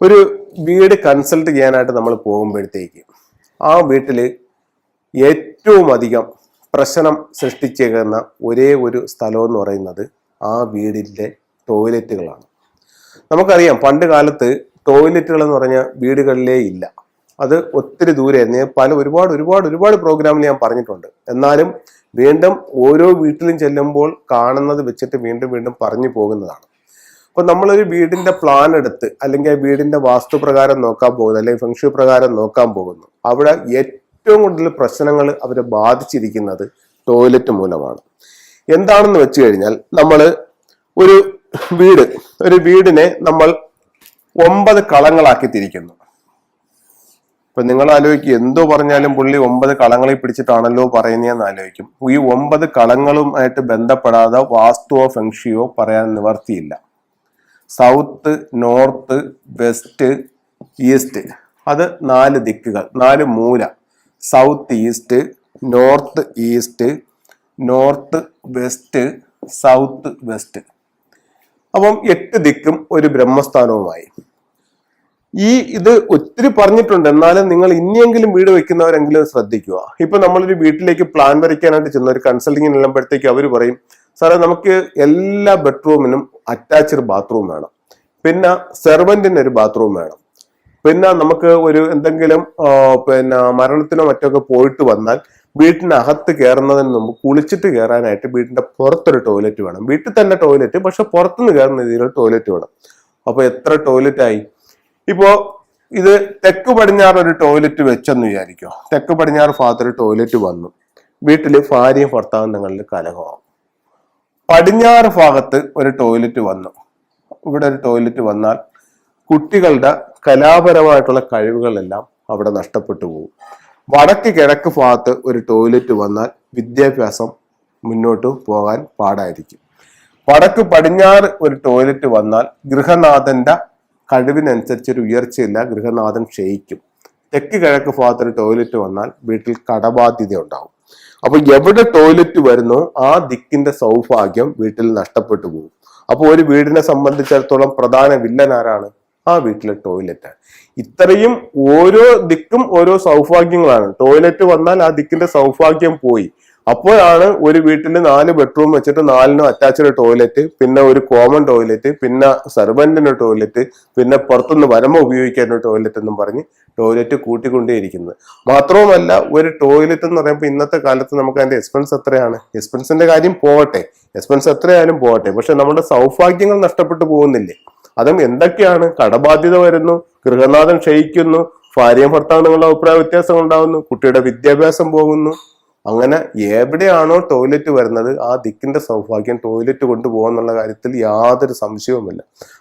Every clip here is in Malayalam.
ഒരു വീട് കൺസൾട്ട് ചെയ്യാനായിട്ട് നമ്മൾ പോകുമ്പോഴത്തേക്ക് ആ വീട്ടിൽ ഏറ്റവും അധികം പ്രശ്നം സൃഷ്ടിച്ചേക്കുന്ന ഒരേ ഒരു സ്ഥലം എന്ന് പറയുന്നത് ആ വീടിന്റെ ടോയ്ലറ്റുകളാണ് നമുക്കറിയാം പണ്ട് കാലത്ത് ടോയ്ലറ്റുകൾ എന്ന് പറഞ്ഞ വീടുകളിലേ ഇല്ല. അത് ഒത്തിരി ദൂരെയായിരുന്നു ഞാൻ പല ഒരുപാട് ഒരുപാട് ഒരുപാട് പ്രോഗ്രാമിൽ ഞാൻ പറഞ്ഞിട്ടുണ്ട്. എന്നാലും വീണ്ടും ഓരോ വീട്ടിലും ചെല്ലുമ്പോൾ കാണുന്നത് വെച്ചിട്ട് വീണ്ടും വീണ്ടും പറഞ്ഞു പോകുന്നതാണ്. അപ്പൊ നമ്മളൊരു വീടിന്റെ പ്ലാൻ എടുത്ത് അല്ലെങ്കിൽ ആ വീടിന്റെ വാസ്തു പ്രകാരം നോക്കാൻ പോകുന്നു അല്ലെങ്കിൽ ഫംഗ്ഷൻ പ്രകാരം നോക്കാൻ പോകുന്നു അവിടെ ഏറ്റവും കൂടുതൽ പ്രശ്നങ്ങൾ അവരെ ബാധിച്ചിരിക്കുന്നത് ടോയ്ലറ്റ് മൂലമാണ്. എന്താണെന്ന് വെച്ച് കഴിഞ്ഞാൽ നമ്മൾ ഒരു വീട് ഒരു വീടിനെ നമ്മൾ ഒമ്പത് കളങ്ങളാക്കി തിരിക്കുന്നു. ഇപ്പൊ നിങ്ങൾ ആലോചിക്കും എന്തോ പറഞ്ഞാലും പുള്ളി ഒമ്പത് കളങ്ങളിൽ പിടിച്ചിട്ടാണല്ലോ പറയുന്നതെന്ന് ആലോചിക്കും. ഈ ഒമ്പത് കളങ്ങളുമായിട്ട് ബന്ധപ്പെടാതെ വാസ്തുവോ ഫെങ്ഷിയോ പറയാൻ നിവർത്തിയില്ല. South north west east. അത് നാല് ദിക്കുകൾ നാല് മൂല. South east north east north west south west. അപ്പം എട്ട് ദിക്കും ഒരു ബ്രഹ്മസ്ഥാനവുമായി. ഈ ഇത് ഒത്തിരി പറഞ്ഞിട്ടുണ്ട്. എന്നാലും നിങ്ങൾ ഇനിയെങ്കിലും വീട് വെക്കുന്നവരെങ്കിലും ശ്രദ്ധിക്കുക. ഇപ്പൊ നമ്മളൊരു വീട്ടിലേക്ക് പ്ലാൻ വരയ്ക്കാനായിട്ട് ചെന്ന ഒരു കൺസൾട്ടിങ്ങിന് ചെല്ലുമ്പോഴത്തേക്ക് അവർ പറയും സാറേ നമുക്ക് എല്ലാ ബെഡ്റൂമിനും അറ്റാച്ച്ഡ് ബാത്റൂം വേണം. പിന്നെ സെർവന്റിന് ഒരു ബാത്റൂം വേണം. പിന്നെ നമുക്ക് ഒരു എന്തെങ്കിലും പിന്നെ മരണത്തിനോ മറ്റൊക്കെ പോയിട്ട് വന്നാൽ വീട്ടിനകത്ത് കയറുന്നതിന് മുമ്പ് കുളിച്ചിട്ട് കയറാനായിട്ട് വീടിന്റെ പുറത്തൊരു ടോയ്ലറ്റ് വേണം. വീട്ടിൽ തന്നെ ടോയ്ലറ്റ് പക്ഷെ പുറത്തുനിന്ന് കയറുന്ന രീതിയിൽ ടോയ്ലറ്റ് വേണം. അപ്പൊ എത്ര ടോയ്ലറ്റ് ആയി ഇപ്പോ ഇത് തെക്ക് പടിഞ്ഞാറ് ഒരു ടോയ്ലറ്റ് വെച്ചെന്ന് വിചാരിക്കോ. തെക്ക് പടിഞ്ഞാറ് ഭാഗത്തൊരു ടോയ്ലറ്റ് വന്നു. വീട്ടിൽ ഭാര്യയും ഭർത്താവും തങ്ങളിൽ കലഹമാവും പടിഞ്ഞാറ് ഭാഗത്ത് ഒരു ടോയ്ലറ്റ് വന്നു. ഇവിടെ ഒരു ടോയ്ലറ്റ് വന്നാൽ കുട്ടികളുടെ കലാപരമായിട്ടുള്ള കഴിവുകളെല്ലാം അവിടെ നഷ്ടപ്പെട്ടു പോകും. വടക്ക് കിഴക്ക് ഭാഗത്ത് ഒരു ടോയ്ലറ്റ് വന്നാൽ വിദ്യാഭ്യാസം മുന്നോട്ട് പോകാൻ പാടായിരിക്കും. വടക്ക് പടിഞ്ഞാറ് ഒരു ടോയ്ലറ്റ് വന്നാൽ ഗൃഹനാഥന്റെ കഴിവിനനുസരിച്ച് ഒരു ഉയർച്ചയില്ല ഗൃഹനാഥൻ ക്ഷയിക്കും. തെക്ക് കിഴക്ക് ഭാഗത്ത് ഒരു ടോയ്ലറ്റ് വന്നാൽ വീട്ടിൽ കടബാധ്യത ഉണ്ടാവും അപ്പൊ എവിടെ ടോയ്ലറ്റ് വരുന്നോ ആ ദിക്കിന്റെ സൗഭാഗ്യം വീട്ടിൽ നഷ്ടപ്പെട്ടു പോകും. അപ്പോൾ ഒരു വീടിനെ സംബന്ധിച്ചിടത്തോളം പ്രധാന വില്ലൻ ആരാണ്? ആ വീട്ടിലെ ടോയ്ലറ്റ് ഇത്രയും ഓരോ ദിക്കും ഓരോ സൗഭാഗ്യങ്ങളാണ്. ടോയ്ലറ്റ് വന്നാൽ ആ ദിക്കിന്റെ സൗഭാഗ്യം പോയി. അപ്പോഴാണ് ഒരു വീട്ടിൽ നാല് ബെഡ്റൂം വെച്ചിട്ട് നാലിനും അറ്റാച്ച്ഡ് ടോയ്ലറ്റ് പിന്നെ ഒരു കോമൺ ടോയ്ലറ്റ് പിന്നെ സെർവന്റിന്റെ ടോയ്ലറ്റ് പിന്നെ പുറത്തുനിന്ന് വരമ ഉപയോഗിക്കാൻ ഒരു ടോയ്ലറ്റ് എന്നും പറഞ്ഞ് ടോയ്ലറ്റ് കൂട്ടിക്കൊണ്ടേയിരിക്കുന്നത് മാത്രവുമല്ല ഒരു ടോയ്ലറ്റ് എന്ന് പറയുമ്പോൾ ഇന്നത്തെ കാലത്ത് നമുക്ക് അതിന്റെ എക്സ്പെൻസ് എത്രയാണ്? എക്സ്പെൻസിന്റെ കാര്യം പോകട്ടെ എക്സ്പെൻസ് എത്രയായാലും പോകട്ടെ പക്ഷെ നമ്മുടെ സൗഭാഗ്യങ്ങൾ നഷ്ടപ്പെട്ടു പോകുന്നില്ലേ? അതും എന്തൊക്കെയാണ്? കടബാധ്യത വരുന്നു ഗൃഹനാഥൻ ക്ഷയിക്കുന്നു ഭാര്യയും ഭർത്താവ് നിങ്ങളുടെ അഭിപ്രായ വ്യത്യാസം ഉണ്ടാകുന്നു കുട്ടിയുടെ വിദ്യാഭ്യാസം പോകുന്നു അങ്ങനെ എവിടെയാണോ ടോയ്ലറ്റ് വരുന്നത് ആ ദിക്കിന്റെ സൗഭാഗ്യം ടോയ്ലറ്റ് കൊണ്ടുപോകുക എന്നുള്ള കാര്യത്തിൽ യാതൊരു സംശയവുമില്ല.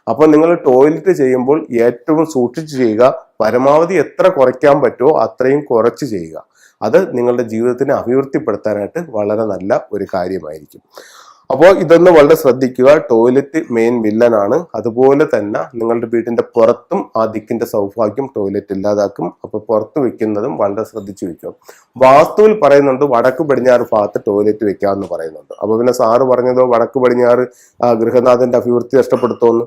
അപ്പൊ നിങ്ങൾ ടോയ്ലറ്റ് ചെയ്യുമ്പോൾ ഏറ്റവും സൂക്ഷിച്ച് ചെയ്യുക പരമാവധി എത്ര കുറയ്ക്കാൻ പറ്റുമോ അത്രയും കുറച്ച് ചെയ്യുക. അത് നിങ്ങളുടെ ജീവിതത്തിനെ അഭിവൃദ്ധിപ്പെടുത്താനായിട്ട് വളരെ നല്ല ഒരു കാര്യമായിരിക്കും. അപ്പോൾ ഇതൊന്ന് വളരെ ശ്രദ്ധിക്കുക. ടോയ്ലറ്റ് മെയിൻ വില്ലനാണ് അതുപോലെ തന്നെ നിങ്ങളുടെ വീടിന്റെ പുറത്തും ആ ദിക്കിന്റെ സൗഭാഗ്യം ടോയ്ലറ്റ് ഇല്ലാതാക്കും. അപ്പൊ പുറത്ത് വെക്കുന്നതും വളരെ ശ്രദ്ധിച്ചു വെക്കുക. വാസ്തുവിൽ പറയുന്നുണ്ട് വടക്ക് പടിഞ്ഞാറ് ഭാഗത്ത് ടോയ്ലറ്റ് വെക്കാമെന്ന് പറയുന്നുണ്ട്. അപ്പൊ പിന്നെ സാറ് പറഞ്ഞതോ വടക്ക് പടിഞ്ഞാറ് ഗൃഹനാഥന്റെ അഭിവൃദ്ധി നഷ്ടപ്പെടുത്തുമെന്ന്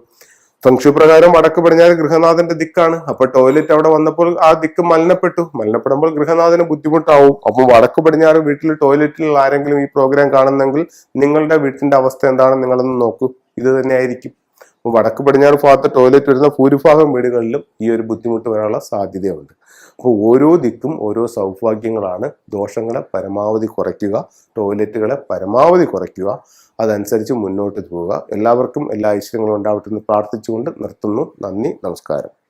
ഫംഗ്ഷു പ്രകാരം വടക്ക് പടിഞ്ഞാറ് ഗൃഹനാഥന്റെ ദിക്കാണ്. അപ്പൊ ടോയ്ലറ്റ് അവിടെ വന്നപ്പോൾ ആ ദിക്ക് മലിനപ്പെട്ടു. മലിനപ്പെടുമ്പോൾ ഗൃഹനാഥന് ബുദ്ധിമുട്ടാവും. അപ്പൊ വടക്ക് പടിഞ്ഞാറ് വീട്ടിൽ ടോയ്ലറ്റിൽ ആരെങ്കിലും ഈ പ്രോഗ്രാം കാണുന്നെങ്കിൽ നിങ്ങളുടെ വീട്ടിന്റെ അവസ്ഥ എന്താണെന്ന് നിങ്ങളൊന്ന് നോക്കൂ. ഇത് തന്നെയായിരിക്കും. വടക്ക് പടിഞ്ഞാറ് ഭാഗത്ത് ടോയ്ലറ്റ് വരുന്ന ഭൂരിഭാഗം വീടുകളിലും ഈ ഒരു ബുദ്ധിമുട്ട് വരാനുള്ള സാധ്യതയുണ്ട്. അപ്പോൾ ഓരോ ദിക്കും ഓരോ സൗഭാഗ്യങ്ങളാണ്. ദോഷങ്ങളെ പരമാവധി കുറയ്ക്കുക ടോയ്ലറ്റുകളെ പരമാവധി കുറയ്ക്കുക അതനുസരിച്ച് മുന്നോട്ട് പോവുക. എല്ലാവർക്കും എല്ലാ ഐശ്വര്യങ്ങളും ഉണ്ടാവട്ടെ എന്ന് പ്രാർത്ഥിച്ചുകൊണ്ട് നിർത്തുന്നു. നന്ദി നമസ്കാരം.